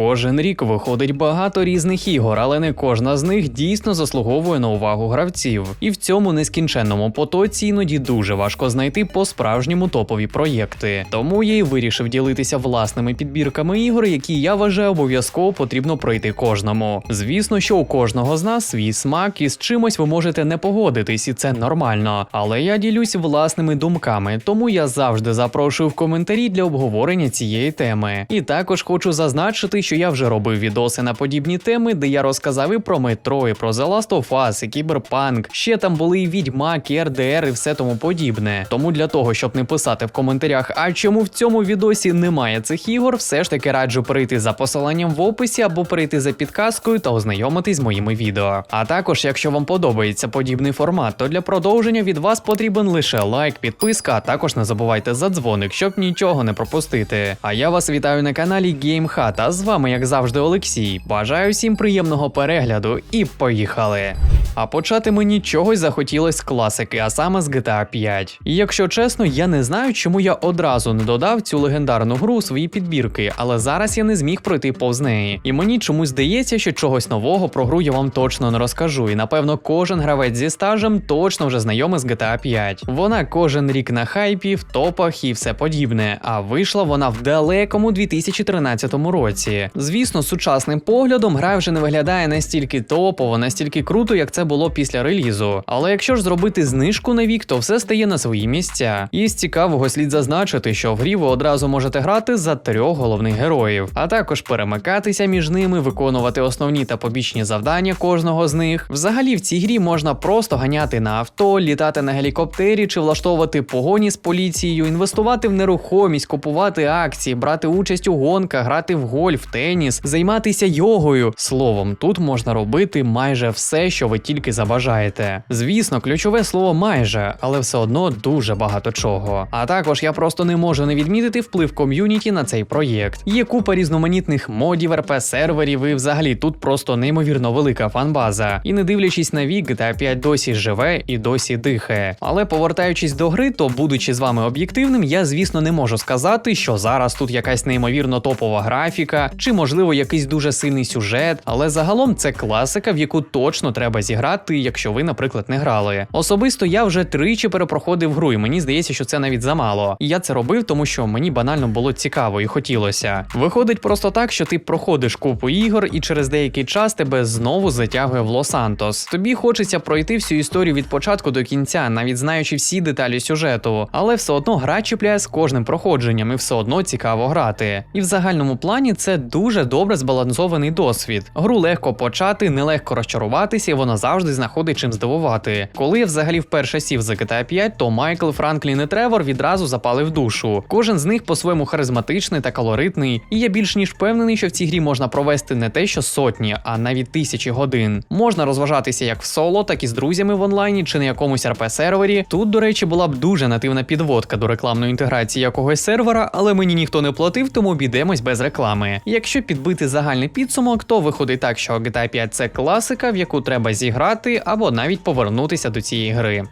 Кожен рік виходить багато різних ігор, але не кожна з них дійсно заслуговує на увагу гравців. І в цьому нескінченному потоці іноді дуже важко знайти по-справжньому топові проєкти. Тому я й вирішив ділитися власними підбірками ігор, які я вважаю обов'язково потрібно пройти кожному. Звісно, що у кожного з нас свій смак і з чимось ви можете не погодитись, і це нормально. Але я ділюсь власними думками, тому я завжди запрошую в коментарі для обговорення цієї теми. І також хочу зазначити, що я вже робив відоси на подібні теми, де я розказав і про метро, і про The Last of Us, і Кіберпанк. Ще там були і відьмак, і РДР, і все тому подібне. Тому для того, щоб не писати в коментарях, а чому в цьому відосі немає цих ігор, все ж таки раджу перейти за посиланням в описі або перейти за підказкою та ознайомитись з моїми відео. А також, якщо вам подобається подібний формат, то для продовження від вас потрібен лише лайк, підписка, а також не забувайте за дзвоник, щоб нічого не пропустити. А я вас вітаю на каналі GameHut, а з вами, як завжди, Олексій. Бажаю всім приємного перегляду і поїхали! А почати мені чогось захотілось з класики, а саме з GTA 5. І якщо чесно, я не знаю, чому я одразу не додав цю легендарну гру у свої підбірки, але зараз я не зміг пройти повз неї. І мені чомусь здається, що чогось нового про гру я вам точно не розкажу. І напевно, кожен гравець зі стажем точно вже знайомий з GTA 5. Вона кожен рік на хайпі, в топах і все подібне. А вийшла вона в далекому 2013 році. Звісно, сучасним поглядом гра вже не виглядає настільки топово, настільки круто, як це було після релізу. Але якщо ж зробити знижку на вік, то все стає на свої місця. І з цікавого слід зазначити, що в грі ви одразу можете грати за трьох головних героїв, а також перемикатися між ними, виконувати основні та побічні завдання кожного з них. Взагалі в цій грі можна просто ганяти на авто, літати на гелікоптері чи влаштовувати погоні з поліцією, інвестувати в нерухомість, купувати акції, брати участь у гонках, грати в гольф, теніс, займатися йогою. Словом, тут можна робити майже все, що ви тільки забажаєте. Звісно, ключове слово майже, але все одно дуже багато чого. А також я просто не можу не відмітити вплив ком'юніті на цей проєкт. Є купа різноманітних модів, РП серверів, і взагалі тут просто неймовірно велика фанбаза. І не дивлячись на вік, GTA 5 досі живе і досі дихає. Але повертаючись до гри, то будучи з вами об'єктивним, я звісно не можу сказати, що зараз тут якась неймовірно топова графіка, чи можливо якийсь дуже сильний сюжет. Але загалом це класика, в яку точно треба зіграти, якщо ви, наприклад, не грали. Особисто я вже тричі перепроходив гру, і мені здається, що це навіть замало. І я це робив, тому що мені банально було цікаво і хотілося. Виходить просто так, що ти проходиш купу ігор, і через деякий час тебе знову затягує в Лос-Сантос. Тобі хочеться пройти всю історію від початку до кінця, навіть знаючи всі деталі сюжету, але все одно гра чіпляє з кожним проходженням, і все одно цікаво грати. І в загальному плані це дуже добре збалансований досвід. Гру легко почати, нелегко розчаруватися, і вона завжди знаходить чим здивувати. Коли я взагалі вперше сів за GTA 5, то Майкл, Франклін і Тревор відразу запали в душу. Кожен з них по-своєму харизматичний та колоритний, і я більш ніж впевнений, що в цій грі можна провести не те, що сотні, а навіть тисячі годин. Можна розважатися як в соло, так і з друзями в онлайні чи на якомусь rp сервері. Тут, до речі, була б дуже нативна підводка до рекламної інтеграції якогось сервера, але мені ніхто не платив, тому обійдемось без реклами. Якщо підбити загальний підсумок, то виходить так, що GTA 5 це класика, в яку треба зіграти або навіть повернутися до цієї гри.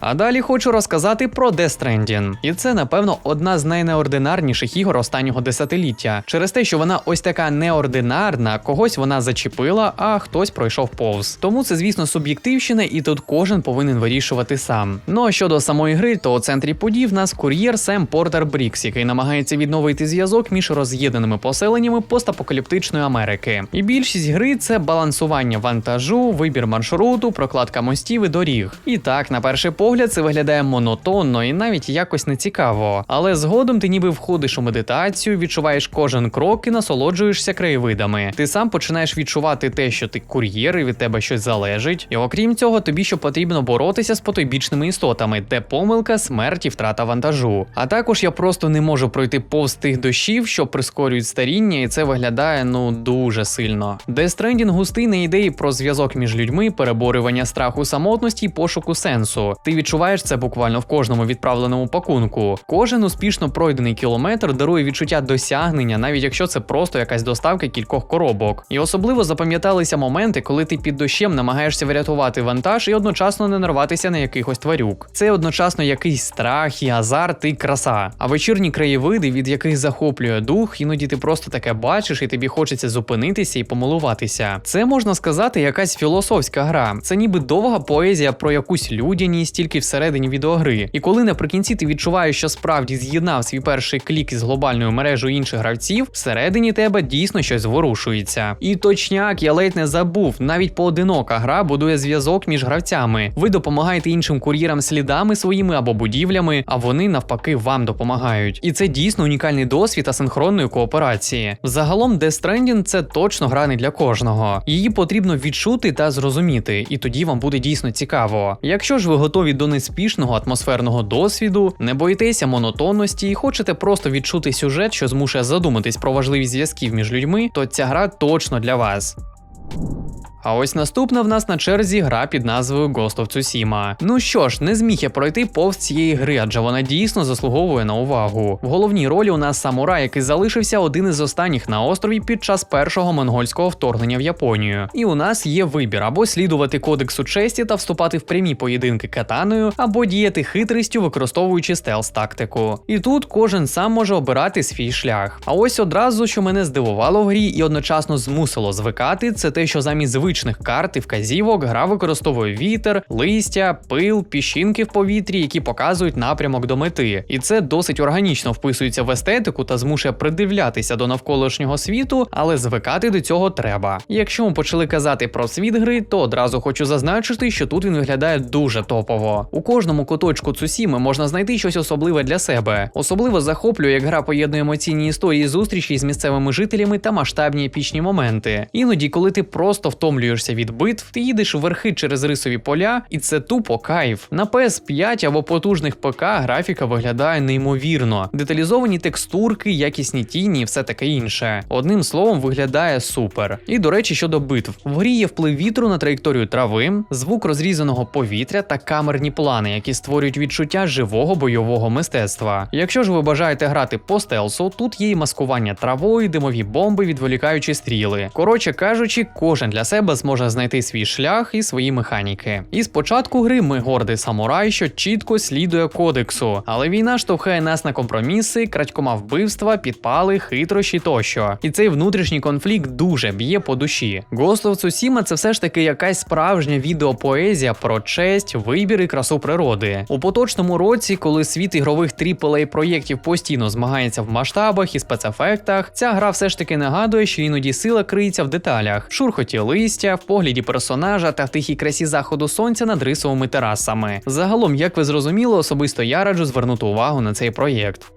А далі хочу розказати про Death Stranding. І це, напевно, одна з найнеординарніших ігор останнього десятиліття. Через те, що вона ось така неординарна, когось вона зачепила, а хтось пройшов повз. Тому це, звісно, суб'єктивщина, і тут кожен повинен вирішувати сам. Ну а щодо самої гри, то у центрі подій в нас кур'єр Сем Портер Брікс, який намагається відновити зв'язок між роз'єднаними поселеннями постапокаліптичної Америки. І більшість гри це балансування вантажу, вибір маршруту, прокладка мостів і доріг. І так, на перший погляд, це виглядає монотонно і навіть якось нецікаво. Але згодом ти ніби входиш у медитацію, відчуваєш кожен крок і насолоджуєшся краєвидами. Ти сам починаєш відчувати те, що ти кур'єр і від тебе щось залежить. І окрім цього, тобі ще потрібно боротися з потойбічними істотами, де помилка, смерть і втрата вантажу. А також я просто не можу пройти повз тих дощів, що прискорюють старіння, і це виглядає ну дуже сильно. Stranding густий на ідеї про зв'язок між людьми, переборювання страху самотності і пошуку сенсу сенсу. Ти відчуваєш це буквально в кожному відправленому пакунку. Кожен успішно пройдений кілометр дарує відчуття досягнення, навіть якщо це просто якась доставка кількох коробок. І особливо запам'яталися моменти, коли ти під дощем намагаєшся врятувати вантаж і одночасно не нарватися на якихось тварюк. Це одночасно якийсь страх, і азарт, і краса. А вечірні краєвиди, від яких захоплює дух, іноді ти просто таке бачиш, і тобі хочеться зупинитися і помилуватися. Це можна сказати, якась філософська гра. Це ніби довга поезія про якусь людяність тільки всередині відеогри. І коли наприкінці ти відчуваєш, що справді з'єднав свій перший клік із глобальною мережею інших гравців, всередині тебе дійсно щось зворушується. І точняк, я ледь не забув, навіть поодинока гра будує зв'язок між гравцями. Ви допомагаєте іншим кур'єрам слідами своїми або будівлями, а вони навпаки вам допомагають. І це дійсно унікальний досвід асинхронної кооперації. Загалом Death Stranding – це точно гра не для кожного. Її потрібно відчути та зрозуміти, і тоді вам буде дійсно цікаво. Якщо ж ви готові до неспішного атмосферного досвіду, не боїтеся монотонності і хочете просто відчути сюжет, що змушує задуматись про важливість зв'язків між людьми, то ця гра точно для вас. А ось наступна в нас на черзі гра під назвою Ghost of Tsushima. Ну що ж, не зміг я пройти повз цієї гри, адже вона дійсно заслуговує на увагу. В головній ролі у нас самурай, який залишився один із останніх на острові під час першого монгольського вторгнення в Японію. І у нас є вибір або слідувати кодексу честі та вступати в прямі поєдинки катаною, або діяти хитрістю, використовуючи стелс тактику. І тут кожен сам може обирати свій шлях. А ось одразу, що мене здивувало в грі і одночасно змусило звикати, це те, що замість звичних карт і вказівок гра використовує вітер, листя, пил, піщинки в повітрі, які показують напрямок до мети. І це досить органічно вписується в естетику та змушує придивлятися до навколишнього світу, але звикати до цього треба. Якщо ми почали казати про світ гри, то одразу хочу зазначити, що тут він виглядає дуже топово. У кожному куточку Цусіми можна знайти щось особливе для себе. Особливо захоплює, як гра поєднує емоційні історії зустрічі з місцевими жителями та масштабні епічні моменти. Іноді, коли ти просто втомлюєшся від битв, ти їдеш верхи через рисові поля, і це тупо кайф. На PS5 або потужних ПК графіка виглядає неймовірно. Деталізовані текстурки, якісні тіні і все таке інше. Одним словом, виглядає супер. І до речі, щодо битв, в грі є вплив вітру на траєкторію трави, звук розрізаного повітря та камерні плани, які створюють відчуття живого бойового мистецтва. Якщо ж ви бажаєте грати по стелсу, тут є і маскування травою, димові бомби, відволікаючі стріли. Коротше кажучи, кожен для себе зможе знайти свій шлях і свої механіки. І спочатку гри ми гордий самурай, що чітко слідує кодексу, але війна штовхає нас на компроміси, крадькома вбивства, підпали, хитрощі тощо. І цей внутрішній конфлікт дуже б'є по душі. Ghost of це все ж таки якась справжня відеопоезія про честь, вибір і красу природи. У поточному році, коли світ ігрових aaa проєктів постійно змагається в масштабах і спецефектах, ця гра все ж таки нагадує, що іноді сила криється в деталях, шурхоті листя, в погляді персонажа та в тихій красі заходу сонця над рисовими терасами. Загалом, як ви зрозуміли, особисто я раджу звернути увагу на цей проєкт.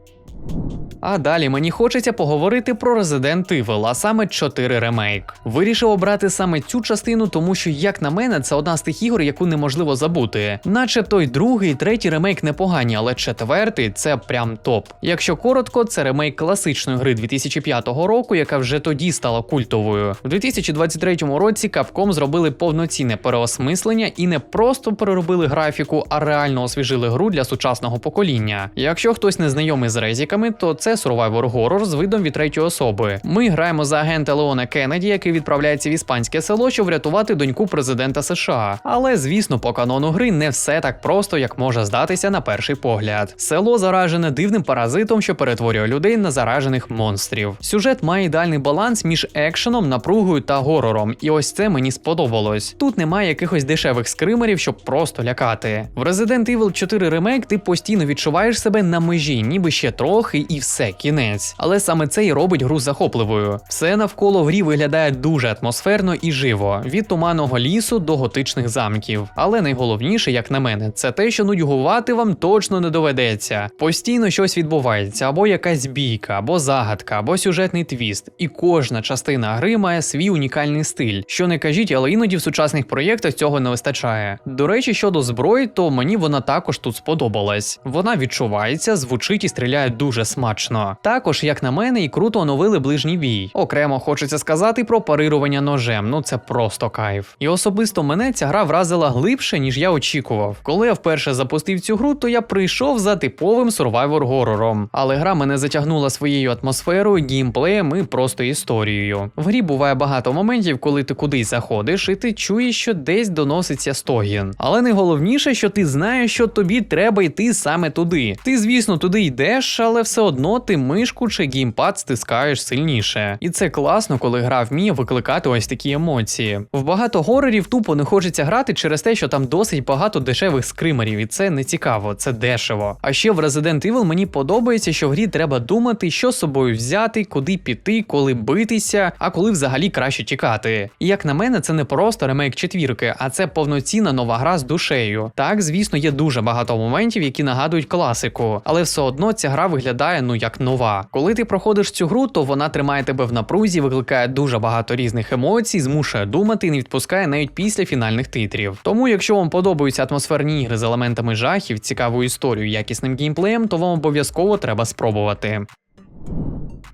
А далі мені хочеться поговорити про Resident Evil, а саме 4 ремейк. Вирішив обрати саме цю частину, тому що, як на мене, це одна з тих ігор, яку неможливо забути. Наче той другий, третій ремейк непогані, але четвертий це прям топ. Якщо коротко, це ремейк класичної гри 2005 року, яка вже тоді стала культовою. У 2023 році Capcom зробили повноцінне переосмислення і не просто переробили графіку, а реально освіжили гру для сучасного покоління. Якщо хтось не знайомий з резіками, то це survivor horror з видом від третьої особи. Ми граємо за агента Леона Кеннеді, який відправляється в іспанське село, щоб врятувати доньку президента США. Але звісно, по канону гри не все так просто, як може здатися на перший погляд. Село заражене дивним паразитом, що перетворює людей на заражених монстрів. Сюжет має ідеальний баланс між екшеном, напругою та горором, і ось це мені сподобалось. Тут немає якихось дешевих скримерів, щоб просто лякати. В Resident Evil 4 Remake ти постійно відчуваєш себе на межі, ніби ще трохи і все, кінець. Але саме це і робить гру захопливою. Все навколо грі виглядає дуже атмосферно і живо, від туманного лісу до готичних замків. Але найголовніше, як на мене, це те, що нудьгувати вам точно не доведеться. Постійно щось відбувається, або якась бійка, або загадка, або сюжетний твіст. І кожна частина гри має свій унікальний стиль. Що не кажіть, але іноді в сучасних проєктах цього не вистачає. До речі, щодо зброї, то мені вона також тут сподобалась. Вона відчувається, звучить і стріляє дуже дуже смачно. Також, як на мене, і круто оновили ближній бій. Окремо хочеться сказати про парирування ножем. Ну це просто кайф. І особисто мене ця гра вразила глибше, ніж я очікував. Коли я вперше запустив цю гру, то я прийшов за типовим survivor горором. Але гра мене затягнула своєю атмосферою, геймплеєм і просто історією. В грі буває багато моментів, коли ти кудись заходиш, і ти чуєш, що десь доноситься стогін. Але найголовніше, що ти знаєш, що тобі треба йти саме туди. Ти, звісно, туди йдеш, але все одно ти мишку чи геймпад стискаєш сильніше. І це класно, коли гра вміє викликати ось такі емоції. В багато горорів тупо не хочеться грати через те, що там досить багато дешевих скримерів, і це не цікаво, це дешево. А ще в Resident Evil мені подобається, що в грі треба думати, що з собою взяти, куди піти, коли битися, а коли взагалі краще тікати. І як на мене, це не просто ремейк четвірки, а це повноцінна нова гра з душею. Так, звісно, є дуже багато моментів, які нагадують класику, але все одно ця гра виглядає ну як нова. Коли ти проходиш цю гру, то вона тримає тебе в напрузі, викликає дуже багато різних емоцій, змушує думати і не відпускає навіть після фінальних титрів. Тому, якщо вам подобаються атмосферні ігри з елементами жахів, цікавою історією, якісним геймплеєм, то вам обов'язково треба спробувати.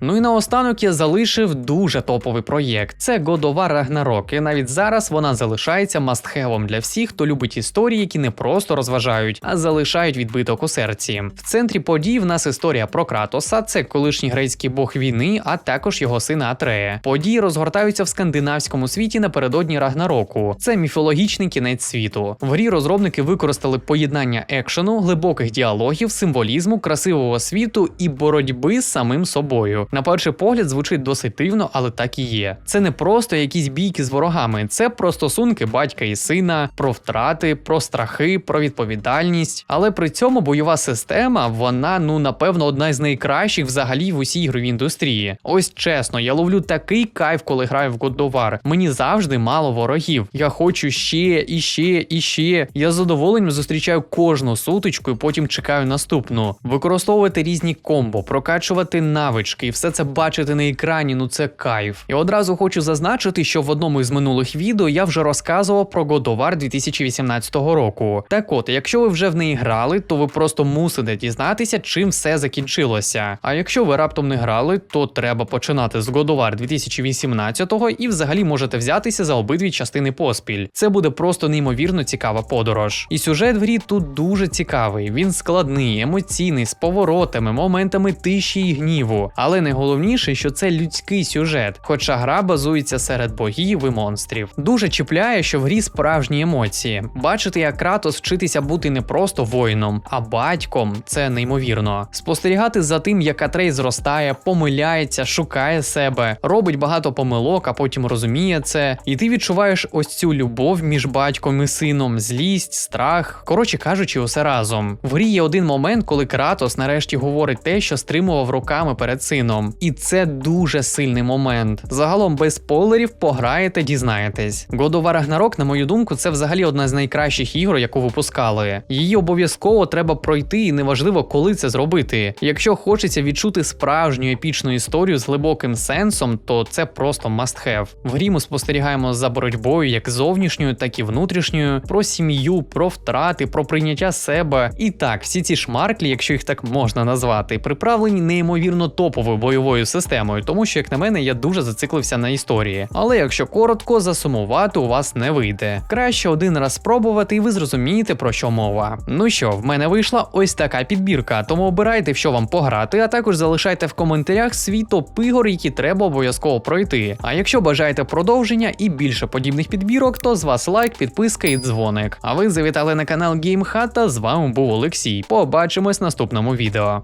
Ну і наостанок я залишив дуже топовий проєкт. Це God of War Ragnarok, і навіть зараз вона залишається мастхевом для всіх, хто любить історії, які не просто розважають, а залишають відбиток у серці. В центрі подій в нас історія про Кратоса, це колишній грецький бог війни, а також його сина Атрея. Події розгортаються в скандинавському світі напередодні Рагнароку. Це міфологічний кінець світу. В грі розробники використали поєднання екшену, глибоких діалогів, символізму, красивого світу і боротьби з самим собою. На перший погляд звучить досить дивно, але так і є. Це не просто якісь бійки з ворогами, це про стосунки батька і сина, про втрати, про страхи, про відповідальність. Але при цьому бойова система, вона ну напевно одна з найкращих взагалі в усій ігровій індустрії. Ось чесно, я ловлю такий кайф, коли граю в God of War. Мені завжди мало ворогів. Я хочу ще і ще і ще. Я з задоволенням зустрічаю кожну сутичку і потім чекаю наступну. Використовувати різні комбо, прокачувати навички і все це бачити на екрані, ну це кайф. І одразу хочу зазначити, що в одному із минулих відео я вже розказував про God of War 2018 року. Так от, якщо ви вже в неї грали, то ви просто мусите дізнатися, чим все закінчилося. А якщо ви раптом не грали, то треба починати з God of War 2018 і взагалі можете взятися за обидві частини поспіль. Це буде просто неймовірно цікава подорож. І сюжет в грі тут дуже цікавий. Він складний, емоційний, з поворотами, моментами тиші і гніву. Але найголовніше, що це людський сюжет, хоча гра базується серед богів і монстрів. Дуже чіпляє, що в грі справжні емоції. Бачити, як Кратос вчитися бути не просто воїном, а батьком це неймовірно. Спостерігати за тим, як Атрей зростає, помиляється, шукає себе, робить багато помилок, а потім розуміє це. І ти відчуваєш ось цю любов між батьком і сином, злість, страх. Коротше кажучи, усе разом. В грі є один момент, коли Кратос нарешті говорить те, що стримував руками перед сином. І це дуже сильний момент. Загалом без спойлерів пограєте, дізнаєтесь. God of War Ragnarok, на мою думку, це взагалі одна з найкращих ігор, яку випускали. Її обов'язково треба пройти, і неважливо, коли це зробити. Якщо хочеться відчути справжню епічну історію з глибоким сенсом, то це просто must have. В грі ми спостерігаємо за боротьбою як зовнішньою, так і внутрішньою, про сім'ю, про втрати, про прийняття себе. І так, всі ці шмарклі, якщо їх так можна назвати, приправлені неймовірно топовою бойовою системою, тому що, як на мене, я дуже зациклився на історії. Але якщо коротко, засумувати у вас не вийде. Краще один раз спробувати, і ви зрозумієте про що мова. Ну що, в мене вийшла ось така підбірка, тому обирайте, що вам пограти, а також залишайте в коментарях свій топ ігор, які треба обов'язково пройти. А якщо бажаєте продовження і більше подібних підбірок, то з вас лайк, підписка і дзвоник. А ви завітали на канал GameHut, та з вами був Олексій. Побачимось в наступному відео.